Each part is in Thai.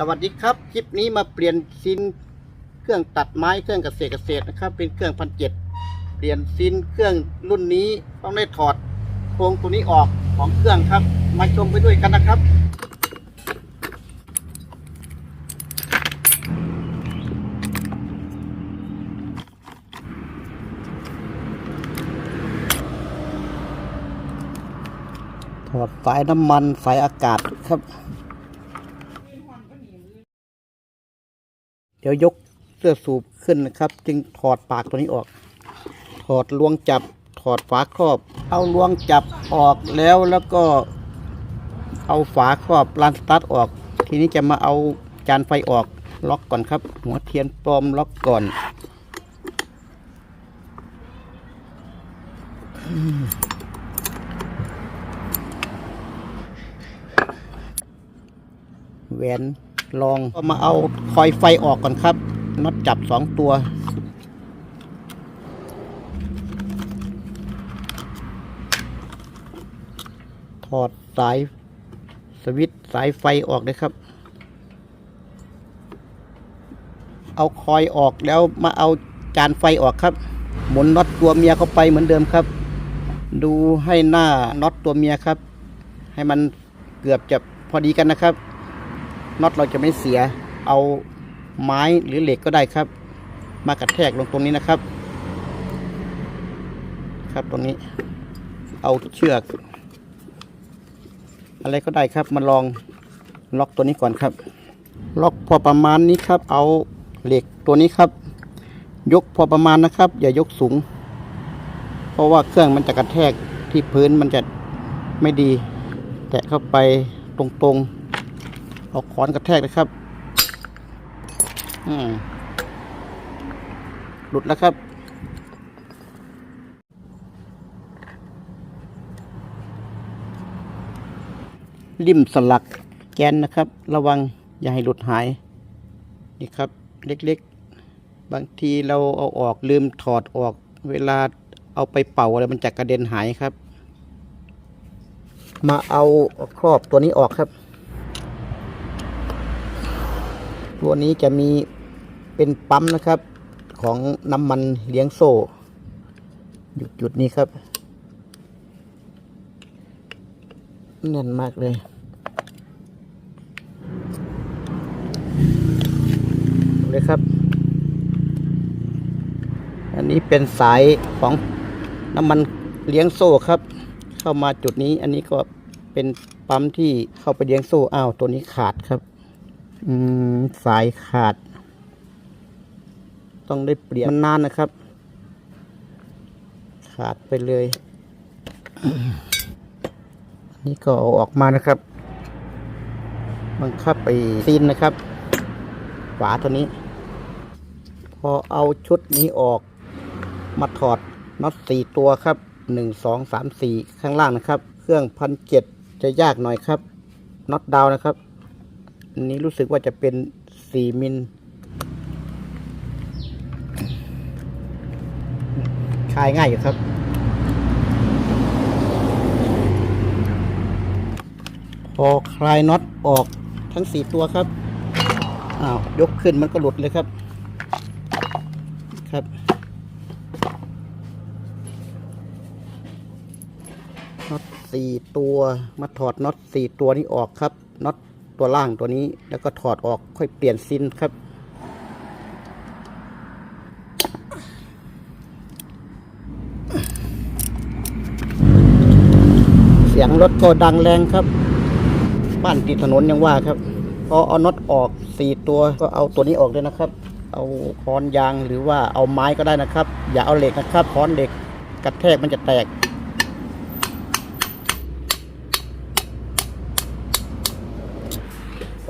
สวัสดีครับ คลิปนี้มาเปลี่ยนซินเครื่องตัดไม้เครื่องเกษตรเกษตรนะครับ เป็นเครื่องพันเจ็ดเปลี่ยนซินเครื่องรุ่นนี้ต้องได้ถอดโครงตัวนี้ออกของเครื่องครับ มาชมไปด้วยกันนะครับถอดสายน้ำมันสายอากาศครับ ดี๋ยวยกเสื้อสูบขึ้นนะครับ จึงถอดปากตัวนี้ออก ถอดลวงจับ ถอดฝาครอบ เอาลวงจับออกแล้วแล้วก็ เอาฝาครอบลานสตาร์ทออก ทีนี้จะมาเอาจานไฟออกล็อกก่อนครับ หัวเทียนปลอมล็อกก่อนแหวน รองก็มาเอาคอยไฟออกก่อนครับน็อตจับสองตัว ถอดสายสวิตสายไฟออกเลยครับ เอาคอยออกแล้วมาเอาจานไฟออกครับ หมุนน็อตตัวเมียเข้าไปเหมือนเดิมครับ ดูให้หน้าน็อตตัวเมียครับ ให้มันเกือบจะพอดีกันนะครับ น็อตเราจะไม่เสีย เอาไม้หรือเหล็กก็ได้ครับ มากระแทกลงตรงนี้นะครับ ครับตรงนี้ เอาเชือก อะไรก็ได้ครับมาลองล็อกตัวนี้ก่อนครับ ล็อกพอประมาณนี้ครับ เอาเหล็กตัวนี้ครับ ยกพอประมาณนะครับ อย่ายกสูง เพราะว่าเครื่องมันจะกระแทกที่พื้นมันจะไม่ดี แตะเข้าไปตรงๆ เอาค้อนกระแทกนะครับหลุดแล้วครับ ริมสลักแกนนะครับ ระวังอย่าให้หลุดหาย นี่ครับ เล็กๆ บางทีเราเอาออกลืมถอดออก เวลาเอาไปเป่าอะไรมันจะกระเด็นหายครับ มาเอาครอบตัวนี้ออกครับ ตัวนี้จะมีเป็นปั๊มนะครับของน้ำมันเลี้ยงโซ่อยู่จุดนี้ครับแน่นมากเลย เลยครับ อันนี้เป็นสายของน้ำมันเลี้ยงโซ่ครับ เข้ามาจุดนี้ อันนี้ก็เป็นปั๊มที่เข้าไปเลี้ยงโซ่อ้าวตัวนี้ขาดครับ สายขาด ต้องได้เปลี่ยนมันนานนะครับ ขาดไปเลยอันนี้ก็เอาออกมานะครับ บังคับไปซีนนะครับ ฝาตัวนี้ พอเอาชุดนี้ออก มาถอดน็อตสี่ตัวครับหนึ่งสองสามสี่ข้างล่างนะครับ เครื่องพันเจ็ดจะยากหน่อยครับน็อตดาวนะครับอั นี้รู้สึกว่าจะเป็นสี่มิลคลายง่ายอยู่ครับพอคลายน็อตออกทั้งสี่ตัวครับอ้าวยกขึ้นมันก็หลุดเลยครับครับ น็อตสี่ตัวมาถอดน็อตสี่ตัวนี้ออกครับน็อต ตัวล่างตัวนี้ แล้วก็ถอดออกค่อยเปลี่ยนซินครับ เสียงรถก็ดังแรงครับ บ้านติดถนนยังว่าครับพอเอาน็อตออกสี่ตัวก็เอาตัวนี้ออกด้วยนะครับ เอาค้อนยางหรือว่าเอาไม้ก็ได้นะครับ อย่าเอาเหล็กนะครับค้อนเหล็กกระแทกมันจะแตก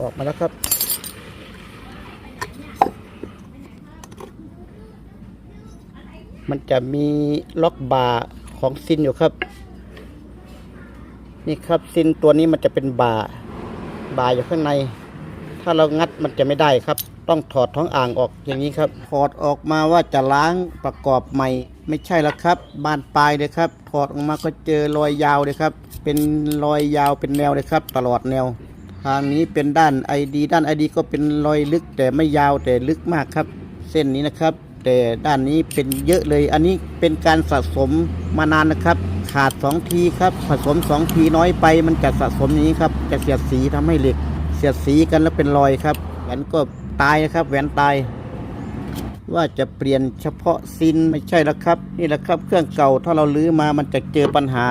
ออก มาแล้วครับ มันจะมีล็อกบาร์ของซินอยู่ครับ นี่ครับซินตัวนี้มันจะเป็นบาร์บาร์อยู่ข้างใน ถ้าเรางัดมันจะไม่ได้ครับ ต้องถอดท้องอ่างออกอย่างนี้ครับ ถอดออกมาว่าจะล้างประกอบใหม่ ไม่ใช่แล้วครับ บานปลายเลยครับ ถอดออกมาก็เจอรอยยาวเลยครับ เป็นรอยยาวเป็นแนวเลยครับ ตลอดแนว ทางนี้เป็นด้าน ID ด้าน ID ก็เป็นรอยลึกแต่ไม่ยาวแต่ลึกมากครับ เส้นนี้นะครับ แต่ด้านนี้เป็นเยอะเลย อันนี้เป็นการสะสมมานานนะครับ ขาด 2 ทีครับผสม 2 ทีน้อยไปมันจะสะสมอย่างนี้ครับจะเสียดสีทำให้เหล็ก เสียดสีกันแล้วเป็นรอยครับแหวนก็ตายนะครับแหวนตาย ว่าจะเปลี่ยนเฉพาะซินไม่ใช่แล้วครับ นี่แหละครับ เครื่องเก่าถ้าเราลื้อมามันจะเจอปัญหา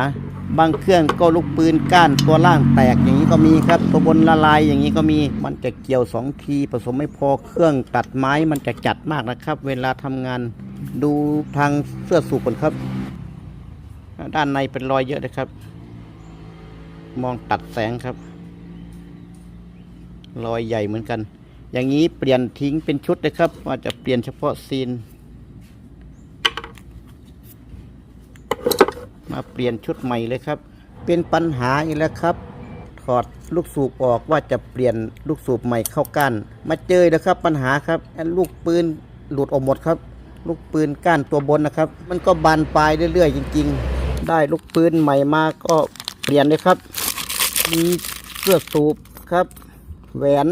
บางเครื่องก็ลูกปืนก้านตัวล่างแตกอย่างนี้ก็มีครับ ตัวบนละลายอย่างนี้ก็มีมันจะเกี่ยวสองทีผสมไม่พอเครื่องตัดไม้มันจะจัดมากนะครับ เวลาทำงาน ดูทางเสื้อสูบก่อนครับ ด้านในเป็นรอยเยอะนะครับ มองตัดแสงครับ รอยใหญ่เหมือนกัน อย่างนี้เปลี่ยนทิ้งเป็นชุดเลยครับว่าจะเปลี่ยนเฉพาะซีน มาเปลี่ยนชุดใหม่เลยครับ เป็นปัญหาอีกแล้วครับ ถอดลูกสูบออกว่าจะเปลี่ยนลูกสูบใหม่เข้าก้านมาเจอแล้วครับปัญหาครับลูกปืนหลุดออกหมดครับ ลูกปืนก้านตัวบนนะครับ มันก็บานปลายเรื่อยๆจริง ๆ ได้ลูกปืนใหม่มาก็เปลี่ยนเลยครับมีเสื้อสูบครับแหวน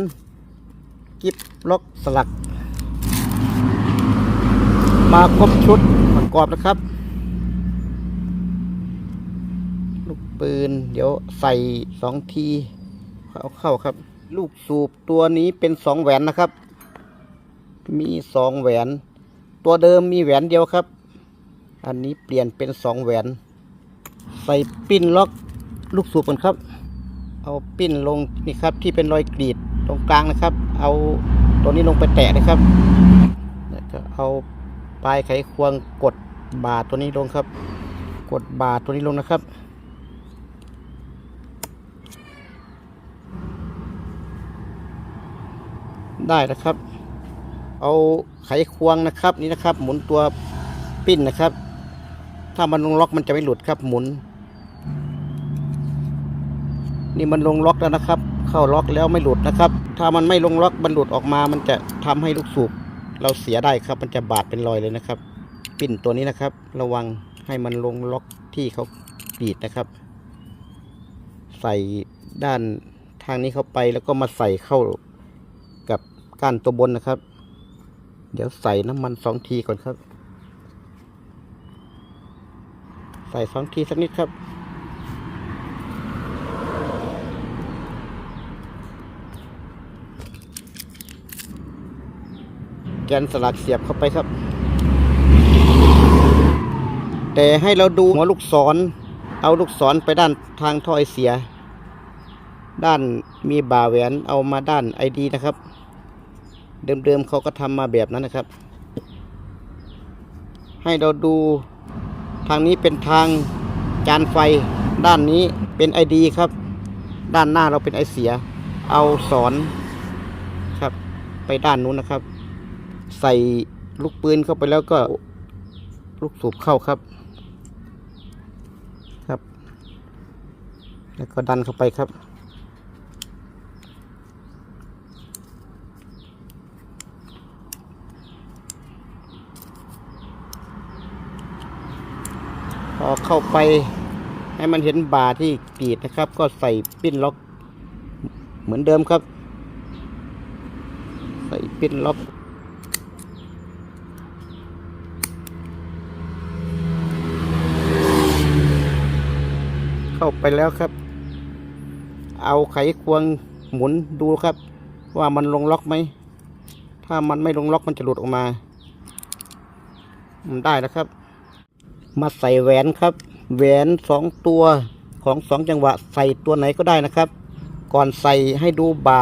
กิฟล็อกสลัก มาครบชุดประกอบนะครับ ลูก ปืน เดี๋ยวใส่สองทีเอาเข้าครับ ลูกสูบตัวนี้เป็นสองแหวนนะครับ มีสองแหวน ตัวเดิมมีแหวนเดียวครับ อันนี้เปลี่ยนเป็นสองแหวน ใส่ปิ้นล็อกลูกสูบกันครับ เอาปิ้นลงนี่ครับที่เป็นรอยกรีดตรงกลางนะครับ เอาตัวนี้ลงไปแตะนะครับแล้วก็เอาปลายไขควงกดบาตัวนี้ลงครับ กดบาตัวนี้ลงนะครับ ได้นะครับ เอาไขควงนะครับ นี่นะครับ หมุนตัวปิ้นนะครับ ถ้ามันลงล็อกมันจะไม่หลุดครับ หมุน นี่มันลงล็อกแล้วนะครับ เข้าล็อกแล้วไม่หลุดนะครับ ถ้ามันไม่ลงล็อกมันหลุดออกมา มันจะทำให้ลูกสูบเราเสียได้ครับ มันจะบาดเป็นรอยเลยนะครับ ปิ้นตัวนี้นะครับ ระวังให้มันลงล็อกที่เขากรีดนะครับ ใส่ด้านทางนี้เข้าไปแล้วก็มาใส่เข้า ก้านตัวบนนะครับ เดี๋ยวใส่น้ำมันสองทีก่อนครับ ใส่สองทีสักนิดครับ แกนสลักเสียบเข้าไปครับ แต่ให้เราดูหัวลูกศร เอาลูกศรไปด้านทางท่อไอเสีย ด้านมีบ่าแหวนเอามาด้านไอดีนะครับ เดิมๆเขาก็ทำมาแบบนั้นนะครับ ให้เราดูทางนี้เป็นทางจานไฟด้านนี้เป็นไอดีครับ ด้านหน้าเราเป็นไอเสีย เอาสอนครับ ไปด้านนู้นนะครับ ใส่ลูกปืนเข้าไปแล้วก็ลูกสูบเข้าครับ ครับ แล้วก็ดันเข้าไปครับ เข้าไป ให้มันเห็นบาที่กรีดนะครับ ก็ใส่ปิ้นล็อก เหมือนเดิมครับ ใส่ปิ้นล็อกเข้าไปแล้วครับ เอาไขควงหมุนดูครับ ว่ามันลงล็อกไหม ถ้ามันไม่ลงล็อกมันจะหลุดออกมา มันได้แล้วครับ มาใส่แหวนครับ แหวนสองตัวของสองจังหวะใส่ตัวไหนก็ได้นะครับ ก่อนใส่ให้ดูบ่า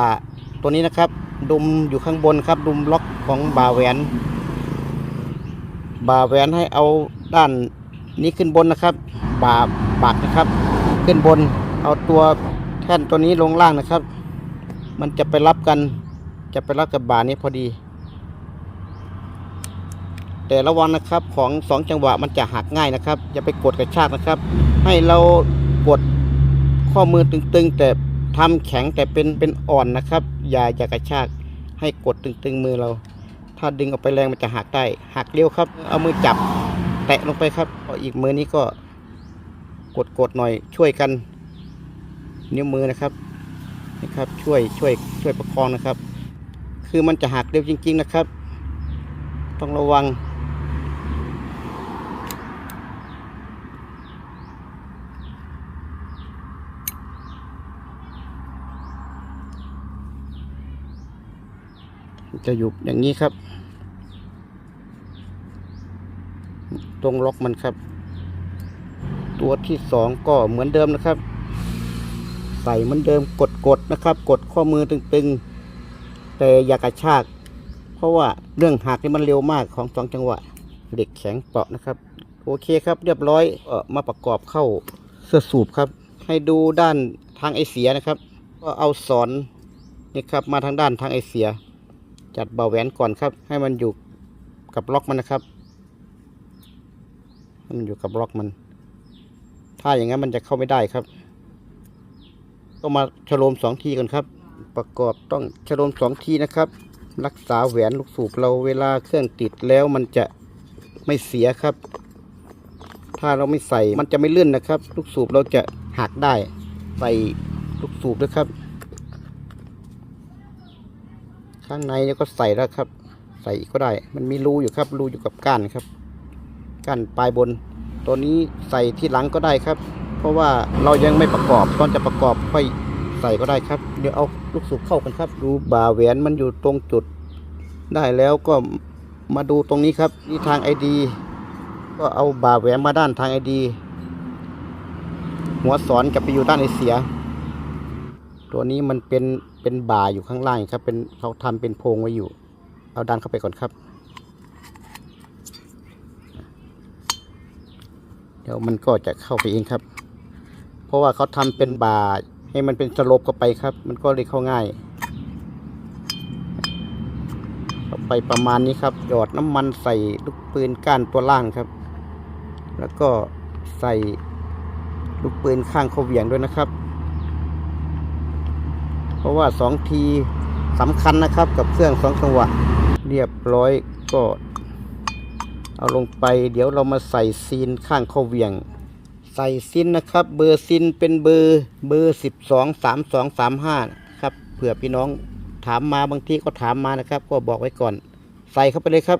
ตัวนี้นะครับ ดุมอยู่ข้างบนครับ ดุมล็อกของบ่าแหวน บ่าแหวนให้เอาด้านนี้ขึ้นบนนะครับ บ่าปากนะครับ ขึ้นบนเอาตัวแท่นตัวนี้ลงล่างนะครับ มันจะไปรับกัน จะไปรับกับบ่านี้พอดี แต่ระวังนะครับของสองจังหวะมันจะหักง่ายนะครับอย่าไปกดกระชากนะครับ ให้เรากดข้อมือตึงๆ แต่ทำแข็งแต่เป็นเป็นอ่อนนะครับ อย่าอย่ากระชากให้กดตึงๆมือเรา ถ้าดึงออกไปแรงมันจะหักได้หักเร็วครับ เอามือจับแตะลงไปครับอีกมือนี้ก็กดกดๆหน่อยช่วยกัน นิ้วมือนะครับนะครับ ช่วยช่วยช่วยประคองนะครับ คือมันจะหักเร็วจริง ๆ นะครับ ต้องระวัง จะอยู่อย่างนี้ครับ ตรงล็อกมันครับ ตัวที่สองก็เหมือนเดิมนะครับ ใส่เหมือนเดิมกดๆนะครับ กดข้อมือตึงๆ แต่อย่ากระชาก เพราะว่าเรื่องหักนี่มันเร็วมากของสองจังหวะเหล็กแข็งเปราะนะครับ โอเคครับ เรียบร้อยเออมาประกอบเข้าเสื้อสูบครับ ให้ดูด้านทางไอเสียนะครับ ก็เอาสอนนี่ครับมาทางด้านทางไอเสีย จัดเบาแหวนก่อนครับ ให้มันอยู่กับล็อกมันนะครับให้มันอยู่กับล็อกมัน ถ้าอย่างนั้นมันจะเข้าไม่ได้ครับ ก็มาฉโลมสองทีก่อนครับ ประกอบต้องฉโลมสองทีนะครับ รักษาแหวนลูกสูบเราเวลาเครื่องติดแล้วมันจะไม่เสียครับ ถ้าเราไม่ใส่มันจะไม่เลื่อนนะครับ ลูกสูบเราจะหักได้ ใส่ลูกสูบด้วยครับ ข้างในเนี่ยก็ใส่แล้วครับ ใส่อีกก็ได้ มันมีรูอยู่ครับ รูอยู่กับก้านครับ ก้านปลายบน ตัวนี้ใส่ที่หลังก็ได้ครับ เพราะว่าเรายังไม่ประกอบ ตอนจะประกอบค่อยใส่ก็ได้ครับ เดี๋ยวเอาลูกสูบเข้ากันครับดูบ่าแหวนมันอยู่ตรงจุด ได้แล้วก็มาดูตรงนี้ครับนี่ทางไอดีก็เอาบ่าแหวนมาด้านทางไอดีหัวสอนจะไปอยู่ด้านไอเสีย ตัวนี้มันเป็นเป็นบ่าอยู่ข้างล่างครับเป็นเขาทำเป็นโพรงไว้อยู่ เอาดันเข้าไปก่อนครับ เดี๋ยวมันก็จะเข้าไปเองครับ เพราะว่าเขาทำเป็นบ่าให้มันเป็นสลปเข้าไปครับ มันก็เลยเข้าง่ายเข้าไปประมาณนี้ครับหยอดน้ำมันใส่ลูกปืนก้านตัวล่างครับ แล้วก็ใส่ลูกปืนข้างเขาเวียงด้วยนะครับ ราะว่าสองทีสำคัญนะครับกับเครื่องสองจังหวะ เรียบร้อยก็เอาลงไป เดี๋ยวเรามาใส่ซีนข้างเข้าเวียง ใส่ซินนะครับ เบอร์ซินเป็นเบอร์เบอร์สิบสองสามสองสามห้าครับเผื่อพี่น้องถามมาบางทีก็ถามมานะครับ ก็บอกไว้ก่อน ใส่เข้าไปเลยครับ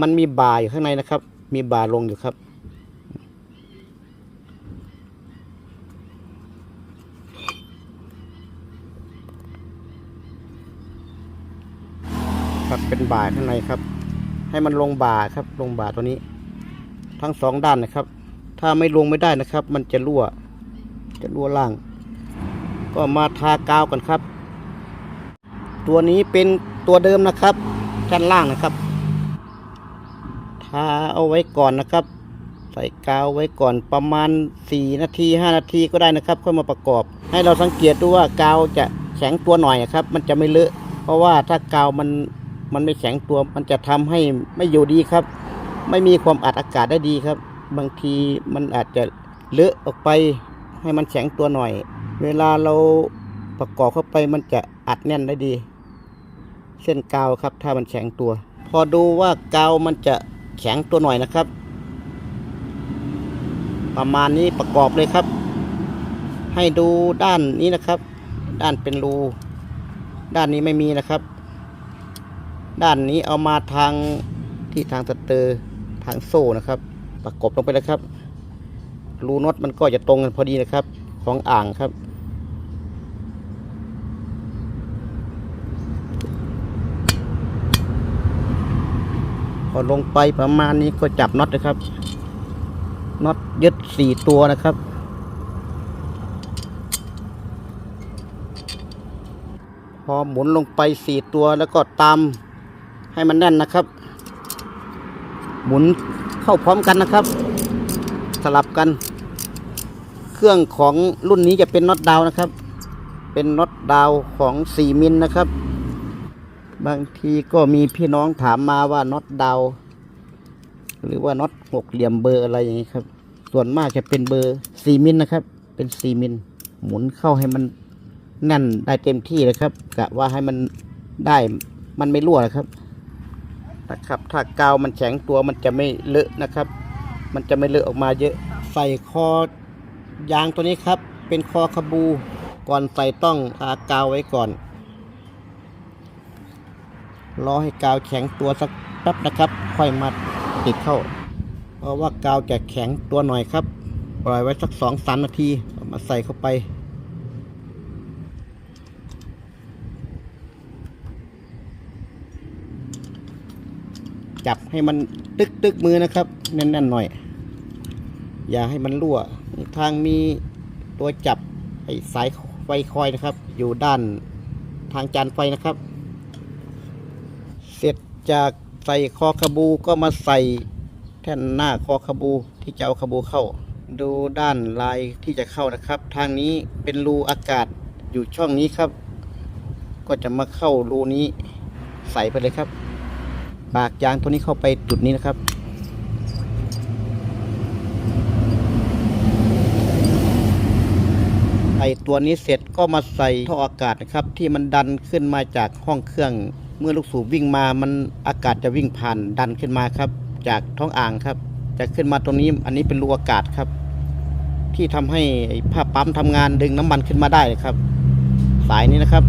มันมีบาอยู่ข้างในนะครับ มีบาลงอยู่ครับ ครับเป็นบ่าข้างในครับ ให้มันลงบ่าครับ ลงบ่าตัวนี้ ทั้งสองด้านนะครับ ถ้าไม่ลงไม่ได้นะครับ มันจะรั่ว จะรั่วล่าง ก็มาทากาวกันครับ ตัวนี้เป็นตัวเดิมนะครับชั้นล่างนะครับ ทาเอาไว้ก่อนนะครับ ใส่กาวไว้ก่อนประมาณ 4 นาที 5 นาทีก็ได้นะครับ ค่อยมาประกอบ ให้เราสังเกตดูว่ากาวจะแข็งตัวหน่อยนะครับ มันจะไม่เลอะ เพราะว่าถ้ากาวมัน มันไม่แข็งตัว มันจะทำให้ไม่อยู่ดีครับ ไม่มีความอัดอากาศได้ดีครับ บางทีมันอาจจะเลอะออกไปให้มันแข็งตัวหน่อย เวลาเราประกอบเข้าไปมันจะอัดแน่นได้ดี เส้นกาวครับ ถ้ามันแข็งตัว พอดูว่ากาวมันจะแข็งตัวหน่อยนะครับ ประมาณนี้ประกอบเลยครับ ให้ดูด้านนี้นะครับ ด้านเป็นรู ด้านนี้ไม่มีนะครับ ด้านนี้เอามาทางที่ทางสเตอร์ทางโซ่นะครับ ประกบลงไปเลยครับรูน็อตมันก็จะตรงกันพอดีนะครับ ของอ่างครับ พอลงไปประมาณนี้ก็จับน็อตนะครับน็อตยึดสี่ตัวนะครับพอหมุนลงไปสี่ตัวแล้วก็ตาม ให้มันแน่นนะครับ หมุนเข้าพร้อมกันนะครับ สลับกัน เครื่องของรุ่นนี้จะเป็นน็อตดาวนะครับ เป็นน็อตดาวของ 4 มิลนะครับ บางทีก็มีพี่น้องถามมาว่าน็อตดาวหรือว่าน็อตหกเหลี่ยมเบอร์อะไรอย่างนี้ครับ ส่วนมากจะเป็นเบอร์ 4 มิลนะครับ เป็น 4 มิลหมุนเข้าให้มันแน่นได้เต็มที่เลยครับกะว่าให้มันได้มันไม่รั่วนะครับ นะครับ ถ้ากาวมันแข็งตัวมันจะไม่เลอะนะครับ มันจะไม่เลอะออกมาเยอะ ใส่คอยางตัวนี้ครับ เป็นคอคาบู ก่อนใส่ต้องทากาวไว้ก่อน รอให้กาวแข็งตัวสักแป๊บนะครับ ค่อยมาติดเข้า เพราะว่ากาวจะแข็งตัวหน่อยครับ ปล่อยไว้สักสองสามนาทีมาใส่เข้าไป จับให้มันตึกตึกมือนะครับ แน่นๆหน่อย อย่าให้มันรั่ว ทางมีตัวจับไอ้สายไฟคอยนะครับ อยู่ด้านทางจานไฟนะครับ เสร็จจากใส่คอขบูก็มาใส่แท่นหน้าคอขบูที่จะเอาขบูเข้า ดูด้านลายที่จะเข้านะครับ ทางนี้เป็นรูอากาศอยู่ช่องนี้ครับ ก็จะมาเข้ารูนี้ใส่ไปเลยครับ ปากยางตัวนี้เข้าไปจุดนี้นะครับใส่ตัวนี้เสร็จก็มาใส่ท่ออากาศนะครับ ที่มันดันขึ้นมาจากห้องเครื่อง เมื่อลูกสูบวิ่งมามันอากาศจะวิ่งผ่านดันขึ้นมาครับ จากท้องอ่างครับ จะขึ้นมาตรงนี้อันนี้เป็นรูอากาศครับ ที่ทำให้ผ้าปั๊มทำงานดึงน้ำมันขึ้นมาได้ครับ สายนี้นะครับ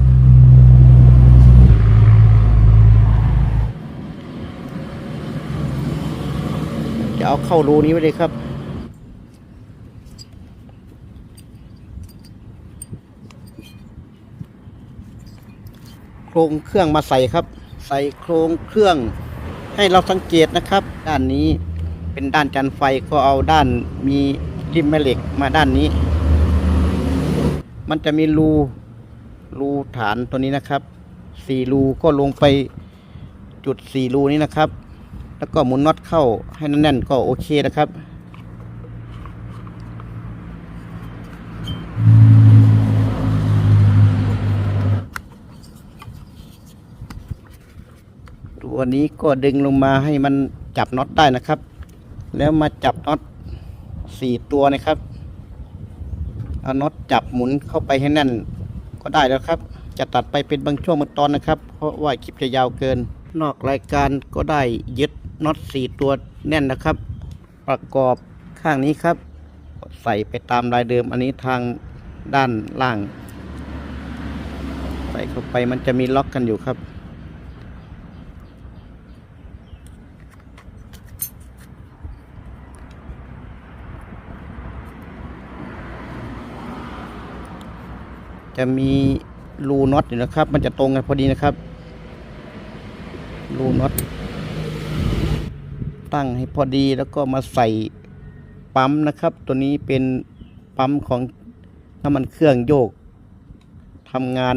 จะเอาเข้ารูนี้ไว้เลยครับโครงเครื่องมาใส่ครับ ใส่โครงเครื่องให้เราสังเกตนะครับ ด้านนี้เป็นด้านจันไฟก็เอาด้านมีริมแม่เหล็กมาด้านนี้ มันจะมีรูรูฐานตัวนี้นะครับสี่รูก็ลงไปจุดสี่รูนี้นะครับ แล้วก็หมุนน็อตเข้าให้แน่นๆก็โอเคนะครับ ตัวนี้ก็ดึงลงมาให้มันจับน็อตได้นะครับ แล้วมาจับน็อตสี่ตัวนะครับ เอาน็อตจับหมุนเข้าไปให้แน่นก็ได้แล้วครับ จะตัดไปเป็นบางช่วงบางตอนนะครับ เพราะว่าคลิปจะยาวเกิน นอกรายการก็ได้ยึด น็อตสี่ตัวแน่นนะครับ ประกอบข้างนี้ครับ ใส่ไปตามลายเดิม อันนี้ทางด้านล่าง ใส่เข้าไปมันจะมีล็อกกันอยู่ครับ จะมีรูน็อตอยู่นะครับ มันจะตรงกันพอดีนะครับรูน็อต ตั้งให้พอดีแล้วก็มาใส่ปั๊มนะครับ ตัวนี้เป็นปั๊มของน้ำมันเครื่องโยกทำงาน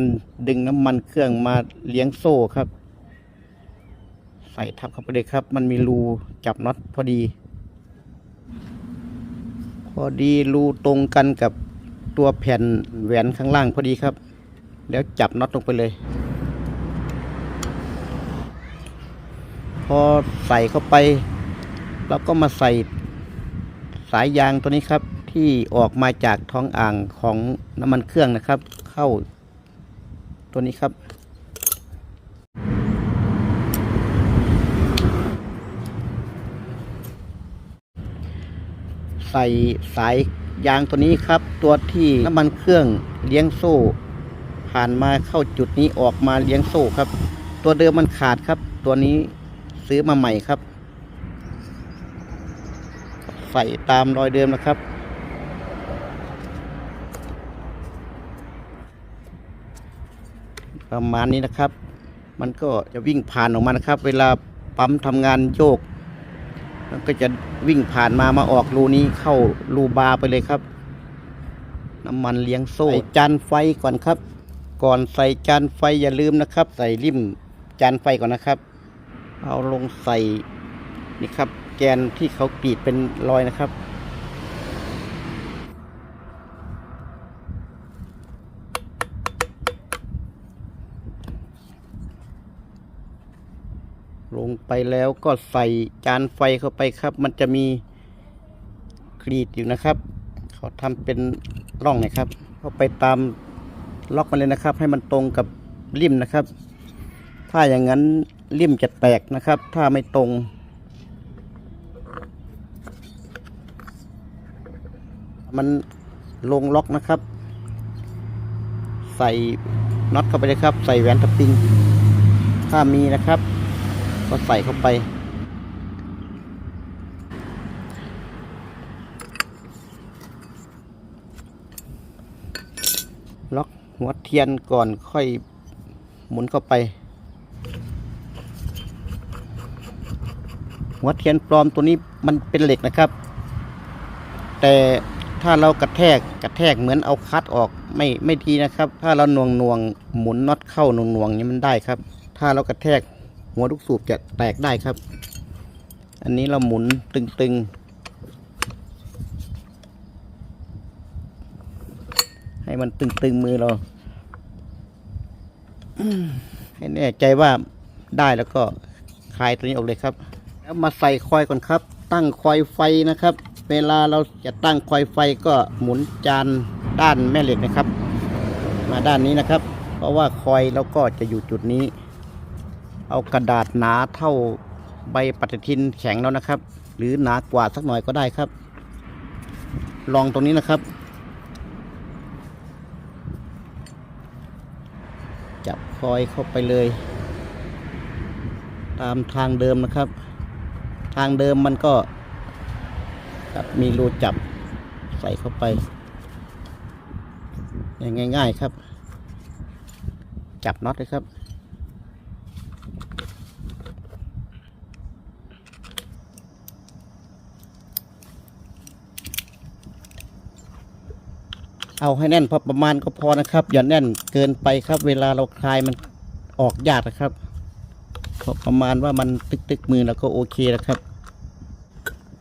ดึงน้ำมันเครื่องมาเลี้ยงโซ่ครับ ใส่ทับเข้าไปเลยครับ มันมีรูจับน็อตพอดี พอดีรูตรงกันกับตัวแผ่นแหวนข้างล่างพอดีครับ แล้วจับน็อตลงไปเลย พอใส่เข้าไป เราก็มาใส่สายยางตัวนี้ครับ ที่ออกมาจากท้องอ่างของน้ำมันเครื่องนะครับ เข้าตัวนี้ครับ ใส่สายยางตัวนี้ครับ ตัวที่น้ำมันเครื่องเลี้ยงโซ่ ผ่านมาเข้าจุดนี้ออกมาเลี้ยงโซ่ครับ ตัวเดิมมันขาดครับ ตัวนี้ซื้อมาใหม่ครับ ใส่ตามรอยเดิมนะครับ ประมาณนี้นะครับ มันก็จะวิ่งผ่านออกมานะครับ เวลาปั๊มทำงานโยกมันก็จะวิ่งผ่านมามาออกรูนี้เข้ารูบาไปเลยครับ น้ำมันเลี้ยงโซ่จานไฟก่อนครับ ก่อนใส่จานไฟอย่าลืมนะครับ ใส่ริมจานไฟก่อนนะครับ เอาลงใส่นี่ครับ แกนที่เขากรีดเป็นรอยนะครับ ลงไปแล้วก็ใส่จานไฟเข้าไปครับ มันจะมีกรีดอยู่นะครับ เขาทำเป็นร่องนะครับ เข้าไปตามล็อกมันเลยนะครับ ให้มันตรงกับริมนะครับ ถ้าอย่างนั้นริมจะแตกนะครับ ถ้าไม่ตรง มันลงล็อกนะครับ ใส่น็อตเข้าไปเลยครับ ใส่แหวนสปริง ถ้ามีนะครับ ก็ใส่เข้าไป ล็อกหัวเทียนก่อนค่อยหมุนเข้าไป หัวเทียนปลอมตัวนี้มันเป็นเหล็กนะครับ แต่ ถ้าเรากระแทกกระแทกเหมือนเอาคัดออกไม่ไม่ดีนะครับ ถ้าเราหน่วงหน่วงหมุนน็อตเข้าหน่วงหน่วงนี้มันได้ครับ ถ้าเรากระแทกหัวลูกสูบจะแตกได้ครับ อันนี้เราหมุนตึงๆ ให้มันตึงๆมือเรา ให้แน่ใจว่าได้แล้วก็คลายตัวนี้ออกเลยครับ แล้วมาใส่คอยก่อนครับ ตั้งคอยไฟนะครับ เวลาเราจะตั้งคอยไฟก็หมุนจานด้านแม่เหล็กนะครับ มาด้านนี้นะครับ เพราะว่าคอยเราก็จะอยู่จุดนี้ เอากระดาษหนาเท่าใบปฏิทินแข็งแล้วนะครับ หรือหนากว่าสักหน่อยก็ได้ครับ ลองตรงนี้นะครับ จับคอยเข้าไปเลย ตามทางเดิมนะครับ ทางเดิมมันก็ ครับมีรูจับใส่เข้าไปอย่างง่าย ๆครับ จับน็อตเลยครับ เอาให้แน่นพอประมาณก็พอนะครับ อย่าแน่นเกินไปครับ เวลาเราคลายมันออกยากนะครับ พอประมาณว่ามันตึกตึกๆมือแล้วก็โอเคแล้วครับ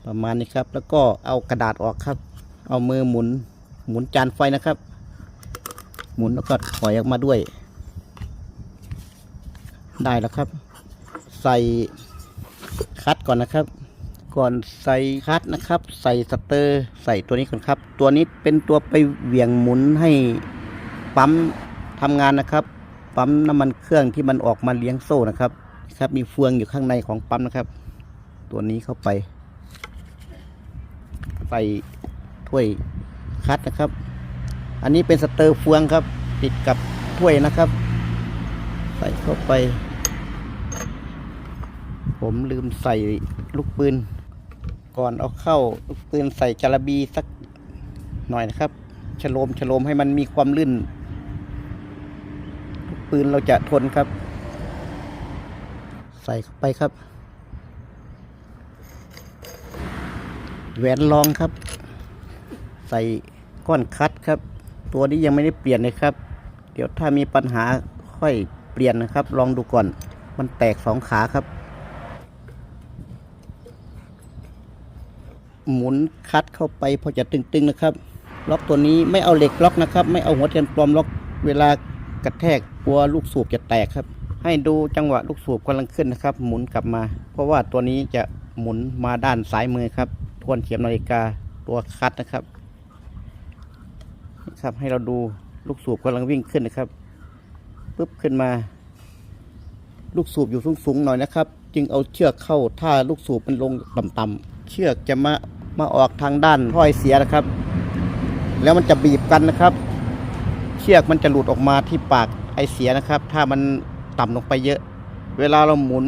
ประมาณนี้ครับ แล้วก็เอากระดาษออกครับ เอามือหมุนหมุนจานไฟนะครับ หมุนแล้วก็ถอยออกมาด้วย ได้แล้วครับ ใส่คัดก่อนนะครับ ก่อนใส่คัดนะครับ ใส่สเตอร์ใส่ตัวนี้ก่อนครับ ตัวนี้เป็นตัวไปเหวี่ยงหมุนให้ปั๊มทำงานนะครับ ปั๊มน้ำมันเครื่องที่มันออกมาเลี้ยงโซ่นะครับครับ มีเฟืองอยู่ข้างในของปั๊มนะครับ ตัวนี้เข้าไป ใส่ถ้วยคัดนะครับ อันนี้เป็นสเตอร์เฟืองครับ ติดกับถ้วยนะครับ ใส่เข้าไป ผมลืมใส่ลูกปืน ก่อนเอาเข้าลูกปืนใส่จาระบีสักหน่อยนะครับฉโลมฉโลมให้มันมีความลื่น ลูกปืนเราจะทนครับ ใส่เข้าไปครับ แหวนรองครับ ใส่ก้อนคัดครับ ตัวนี้ยังไม่ได้เปลี่ยนเลยครับ เดี๋ยวถ้ามีปัญหาค่อยเปลี่ยนนะครับ ลองดูก่อน มันแตกสองขาครับ หมุนคัดเข้าไปพอจะตึงๆนะครับ ล็อกตัวนี้ไม่เอาเหล็กล็อกนะครับ ไม่เอาหัวเทียนปลอมล็อกเวลากระแทกกลัวลูกสูบจะแตกครับ ให้ดูจังหวะลูกสูบกำลังขึ้นนะครับ หมุนกลับมา เพราะว่าตัวนี้จะหมุนมาด้านซ้ายมือครับ ทวนเข็มนาฬิกาตัวคัดนะครับครับให้เราดูลูกสูบกำลังวิ่งขึ้นนะครับปุ๊บขึ้นมา ลูกสูบอยู่สูงๆหน่อยนะครับ จึงเอาเชือกเข้าถ้าลูกสูบมันลงต่ำๆเชือกจะมามาออกทางด้านถ้อยเสียนะครับ แล้วมันจะบีบกันนะครับ เชือกมันจะหลุดออกมาที่ปากไอเสียนะครับ ถ้ามันต่ำลงไปเยอะ เวลาเราหมุน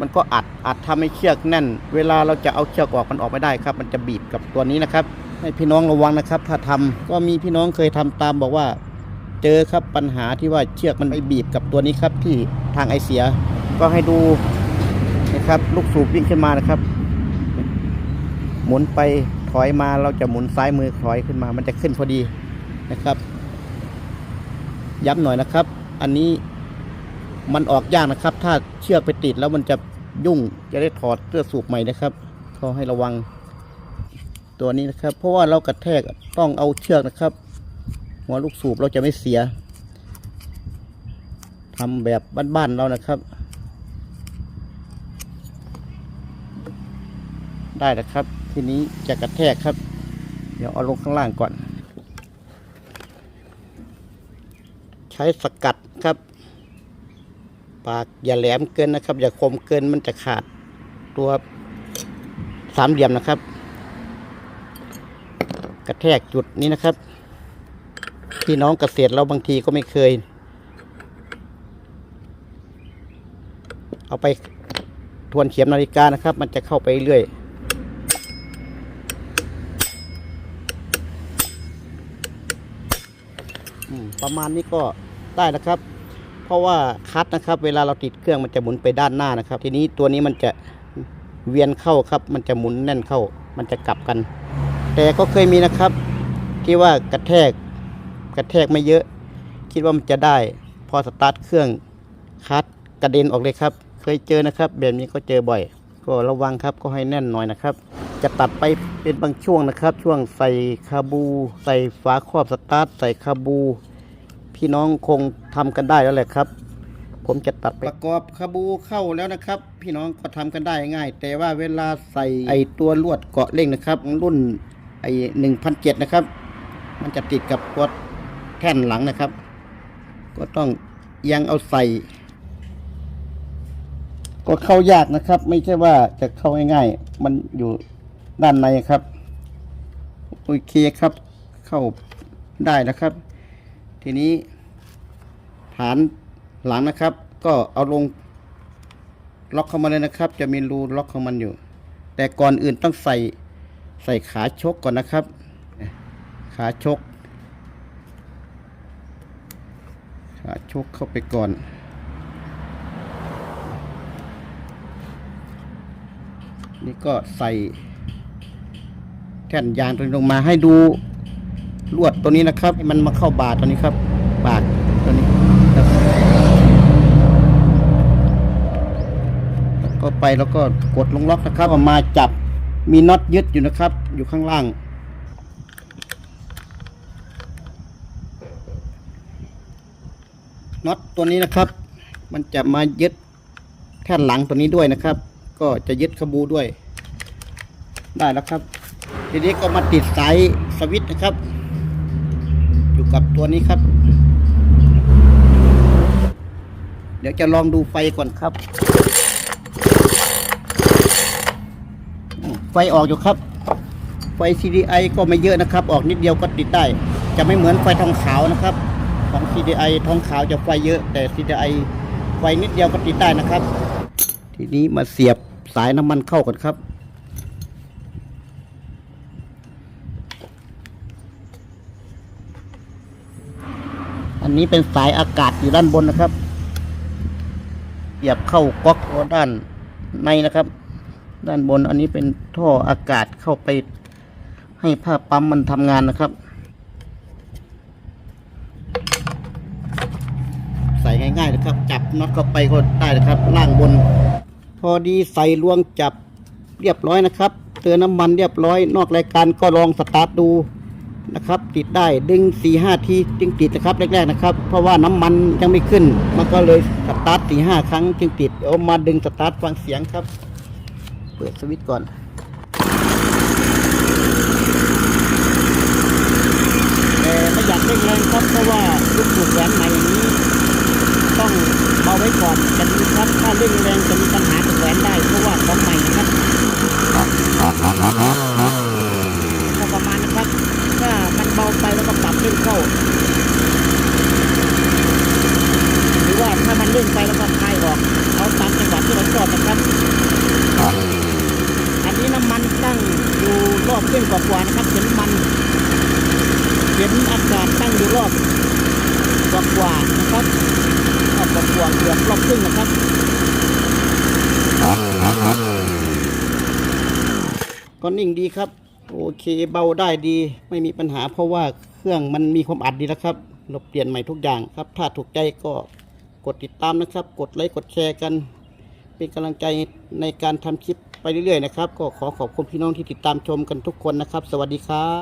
มันก็อัด อัดทำให้เชือกแน่น เวลาเราจะเอาเชือกออกมันออกไม่ได้ครับ มันจะบีบกับตัวนี้นะครับ ให้พี่น้องระวังนะครับ ถ้าทำก็มีพี่น้องเคยทำตามบอกว่า เจอครับปัญหาที่ว่าเชือกมันไปบีบกับตัวนี้ครับ ที่ทางไอเสีย ก็ให้ดูนะครับลูกสูบวิ่งขึ้นมานะครับ หมุนไปถอยมาเราจะหมุนซ้ายมือถอยขึ้นมา มันจะขึ้นพอดีนะครับ ย้ำหน่อยนะครับ อันนี้มันออกยากนะครับ ถ้าเชือกไปติดแล้วมันจะ ยุ่งจะได้ถอดเสื้อสูบใหม่นะครับก็ให้ระวังตัวนี้นะครับ เพราะว่าเรากระแทกต้องเอาเชือกนะครับ หัวลูกสูบเราจะไม่เสียทำแบบบ้านๆเรานะครับ ได้แล้วครับ ทีนี้จะกระแทกครับ เดี๋ยวเอาลงข้างล่างก่อน ใช้สกัดครับ ปากอย่าแหลมเกินนะครับ อย่าคมเกินมันจะขาดตัวสามเหลี่ยมนะครับ กระแทกจุดนี้นะครับ พี่น้องเกษตรเราบางทีก็ไม่เคย เอาไปทวนเข็มนาฬิกานะครับ มันจะเข้าไปเรื่อยประมาณนี้ก็ได้นะครับ เพราะว่าคัดนะครับ เวลาเราติดเครื่องมันจะหมุนไปด้านหน้านะครับ ทีนี้ตัวนี้มันจะเวียนเข้าครับ มันจะหมุนแน่นเข้า มันจะกลับกัน แต่ก็เคยมีนะครับ ที่ว่ากระแทกกระแทกไม่เยอะ คิดว่ามันจะได้ พอสตาร์ทเครื่องคัดกระเด็นออกเลยครับ เคยเจอนะครับ แบบนี้ก็เจอบ่อย ก็ระวังครับก็ให้แน่นหน่อยนะครับ จะตัดไปเป็นบางช่วงนะครับ ช่วงใส่คาบู ใส่ฝาครอบสตาร์ทใส่คาบู พี่น้องคงทำกันได้แล้วแหละครับ ผมจะตัดไปประกอบคาบูเข้าแล้วนะครับ พี่น้องก็ทำกันได้ง่าย แต่ว่าเวลาใส่ไอตัวลวดเกาะเร่งนะครับ รุ่นไอหนึ่งพันเจ็ดนะครับ มันจะติดกับตัวแท่นหลังนะครับ ก็ต้องยังเอาใส่ ก็เข้ายากนะครับ ไม่ใช่ว่าจะเข้าง่ายๆมันอยู่ด้านในครับ โอเคครับ เข้าได้นะครับ ทีนี้ฐานหลังนะครับ ก็เอาลงล็อกเข้ามาเลยนะครับ จะมีรูล็อกของมันอยู่ แต่ก่อนอื่นต้องใส่ใส่ขาชกก่อนนะครับ ขาชก ขาชกเข้าไปก่อนนี่ก็ใส่แท่นยางตัวนี้ลงมาให้ดู ลวดตัวนี้นะครับให้มันมาเข้าบาทตัวนี้ครับ บาทตัวนี้ครับก็ไปแล้วก็กดลงล็อกนะครับมาจับมีน็อตยึดอยู่นะครับ อยู่ข้างล่างน็อตตัวนี้นะครับ มันจะมายึดแท่นหลังตัวนี้ด้วยนะครับ ก็จะยึดขบูด้วย ได้แล้วครับ ทีนี้ก็มาติดสายสวิตช์นะครับ อยู่กับตัวนี้ครับ เดี๋ยวจะลองดูไฟก่อนครับ ไฟออกอยู่ครับ ไฟ CDI ก็ไม่เยอะนะครับ ออกนิดเดียวก็ติดได้ จะไม่เหมือนไฟทองขาวนะครับ ของ CDI ทองขาวจะไฟเยอะแต่ CDI ไฟนิดเดียวก็ติดได้นะครับ ทีนี้มาเสียบสายน้ำมันเข้าก่อนครับ อันนี้เป็นสายอากาศอยู่ด้านบนนะครับเสียบเข้าก๊อกด้านในนะครับ ด้านบนอันนี้เป็นท่ออากาศเข้าไป ให้ผ้าปั๊มมันทำงานนะครับ ใส่ง่ายๆนะครับ จับน็อตเข้าไปก็ได้นะครับ ล่างบน พอดีใส่ลวงจับเรียบร้อยนะครับ เตือนน้ำมันเรียบร้อย นอกรายการก็ลองสตาร์ทดู นะครับ ติดได้ดึง4ีห้าทีจึงติดนะครับแรกๆนะครับ เพราะว่าน้ำมันยังไม่ขึ้น มันก็เลยสตาร์ทสี่ห้าครั้ง จึงติดเอามาดึงสตาร์ทฟังเสียงครับ เปิดสวิตช์ก่อนแต่ไม่อยากเร่งแรงครับเพราะว่าลูกสูบแหวนใหม่อย่างนี้ ต้องเบาไว้ก่อนจะดีครับถ้าเร่งแรงจะมีปัญหากับแหวนได้เพราะว่าของใหม่นะครับ นะครับ ถ้ามันเบาไปแล้วก็ปรับเร่งเข้า หรือว่าถ้ามันเร่งไปแล้วก็คลายออก เอาตามจังหวะที่เราชอบนะครับ อันนี้น้ำมันตั้งอยู่รอบเครื่องกว่าๆนะครับเห็นมันเห็นอากาศตั้งอยู่รอบกว่าๆนะครับรอบกว่าๆเกือบรอบครึ่งนะครับก็นิ่งดีครับ โอเคเบาได้ดี ไม่มีปัญหาเพราะว่าเครื่องมันมีความอัดดีแล้วครับเราเปลี่ยนใหม่ทุกอย่างครับ ถ้าถูกใจก็กดติดตามนะครับ กดไลค์กดแชร์กัน เป็นกำลังใจในการทำคลิปไปเรื่อยๆนะครับ ก็ขอขอบคุณพี่น้องที่ติดตามชมกันทุกคนนะครับ สวัสดีครับ